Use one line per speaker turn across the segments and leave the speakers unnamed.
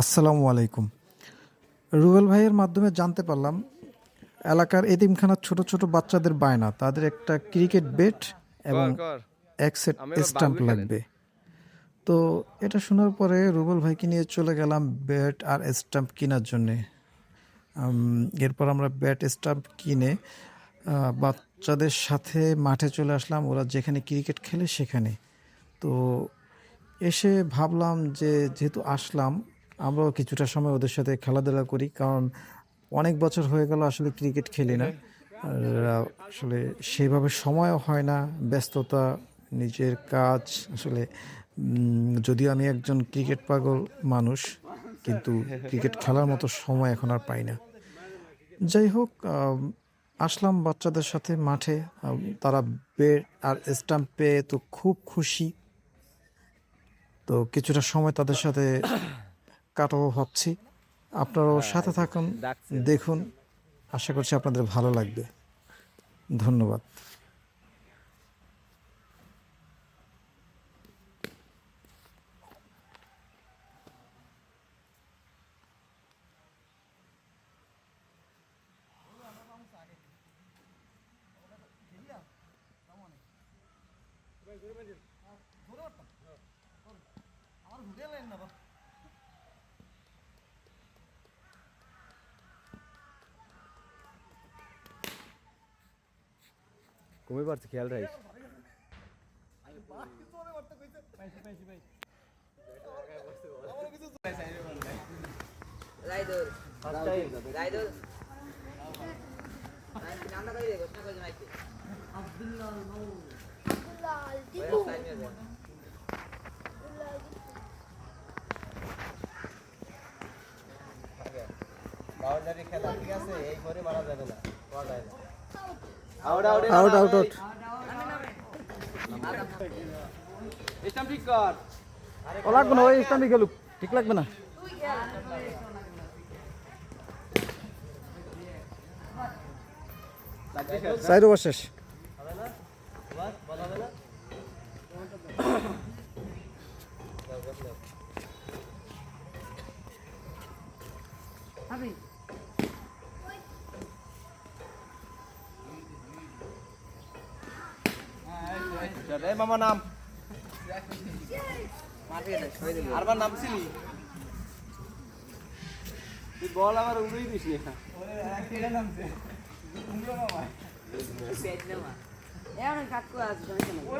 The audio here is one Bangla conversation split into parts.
আসসালামু আলাইকুম। রুবেল ভাইয়ের মাধ্যমে জানতে পারলাম এলাকার এতিমখানার ছোট ছোট বাচ্চাদের বায়না তাদের একটা ক্রিকেট ব্যাট এবং এক সেট স্টাম্প লাগবে। তো এটা শোনার পরে রুবেল ভাইকে নিয়ে চলে গেলাম ব্যাট আর স্টাম্প কেনার জন্যে। এরপর আমরা ব্যাট স্টাম্প কিনে বাচ্চাদের সাথে মাঠে চলে আসলাম। ওরা যেখানে ক্রিকেট খেলে সেখানে। তো এসে ভাবলাম যে যেহেতু আসলাম আমরাও কিছুটা সময় ওদের সাথে খেলাধুলা করি, কারণ অনেক বছর হয়ে গেল আসলে ক্রিকেট খেলি না। আসলে সেইভাবে সময়ও হয় না, ব্যস্ততা, নিজের কাজ, আসলে যদিও আমি একজন ক্রিকেট পাগল মানুষ, কিন্তু ক্রিকেট খেলার মতো সময় এখন আর পাই না। যাই হোক আসলাম বাচ্চাদের সাথে মাঠে তারা বেড আর স্টাম্প পেয়ে তো খুব খুশি। তো কিছুটা সময় তাদের সাথে কাটাবো ভাবছি। আপনারাও সাথে থাকুন দেখুন। আশা করছি আপনাদের ভালো লাগবে। ধন্যবাদ।
কমে পারছে খেয়াল রাখিস। বাউন্ডারি খেলা, ঠিক আছে? এই করে মারা যাবে না পাওয়া যায় না
আউট আউট আউট
স্টাম্প ঠিক কর
ও লাগবে না ওই স্টাম্পই ঠিক লাগবে না সাইড ওভার শেষ
এই মামা নাম। আরবার নাম ছিলি তুই বল আমার উড়েই দিস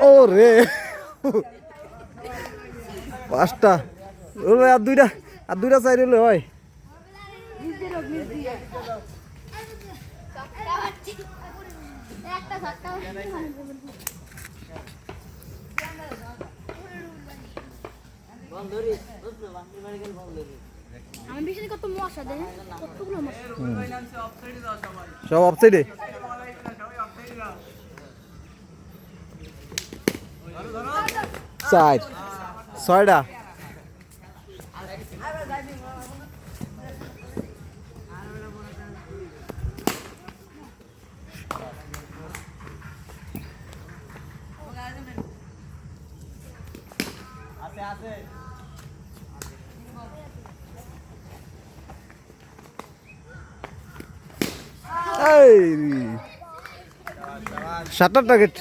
ও রে পাঁচটা। আর দুইটা আর দুইটা হলে হয় সব অফসাইডে সাইড ছয়টা সাতটা টার্গেট